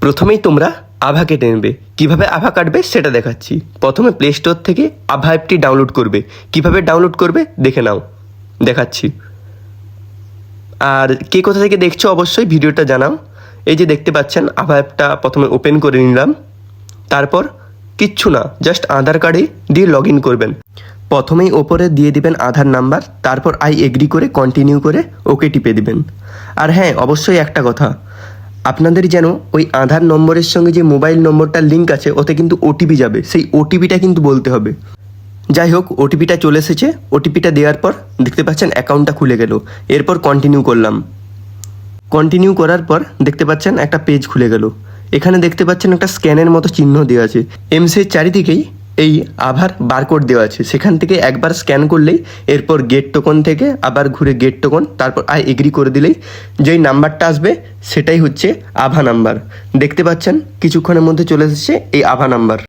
প্রথমেই তোমরা আভা কেটে নেবে। কীভাবে আভা কাটবে সেটা দেখাচ্ছি। প্রথমে প্লে স্টোর থেকে আভা অ্যাপটি ডাউনলোড করবে। কীভাবে ডাউনলোড করবে দেখে নাও। দেখাচ্ছি। আর কে কোথা থেকে দেখছ অবশ্যই ভিডিওটা জানাও। এই যে দেখতে পাচ্ছেন, আভা অ্যাপটা প্রথমে ওপেন করে নিলাম। তারপর কিচ্ছু না জাস্ট আধার কার্ডে দিয়ে লগ ইন করবেন। প্রথমেই ওপরে দিয়ে দিবেন আধার নাম্বার, তারপর আই এগ্রি করে কন্টিনিউ করে ওকে টিপে দিবেন। আর হ্যাঁ অবশ্যই একটা কথা আপনাদের যেন ওই আধার নম্বরের সঙ্গে যে মোবাইল নম্বরটার লিঙ্ক আছে, ওতে কিন্তু ওটিপি যাবে। সেই ওটিপিটা কিন্তু বলতে হবে। যাই হোক ওটিপিটা চলে এসেছে। ওটিপিটা দেওয়ার পর দেখতে পাচ্ছেন অ্যাকাউন্টটা খুলে গেল। এরপর কন্টিনিউ করলাম। কন্টিনিউ করার পর দেখতে পাচ্ছেন একটা পেজ খুলে গেল। এখানে দেখতে পাচ্ছেন একটা স্ক্যানের মতো চিহ্ন দেওয়া আছে। এমসির চারিদিকেই এই আভার বারকোড দেওয়া আছে। সেখান থেকে একবার স্ক্যান করলেই এরপর গেট টোকন থেকে আবার ঘুরে গেট টোকন তারপর আই এগ্রি করে দিলেই যেই নাম্বারটা আসবে সেটাই হচ্ছে আভা নাম্বার দেখতে পাচ্ছেন? কিছুক্ষণের মধ্যে চলে এসেছে এই আভা নাম্বার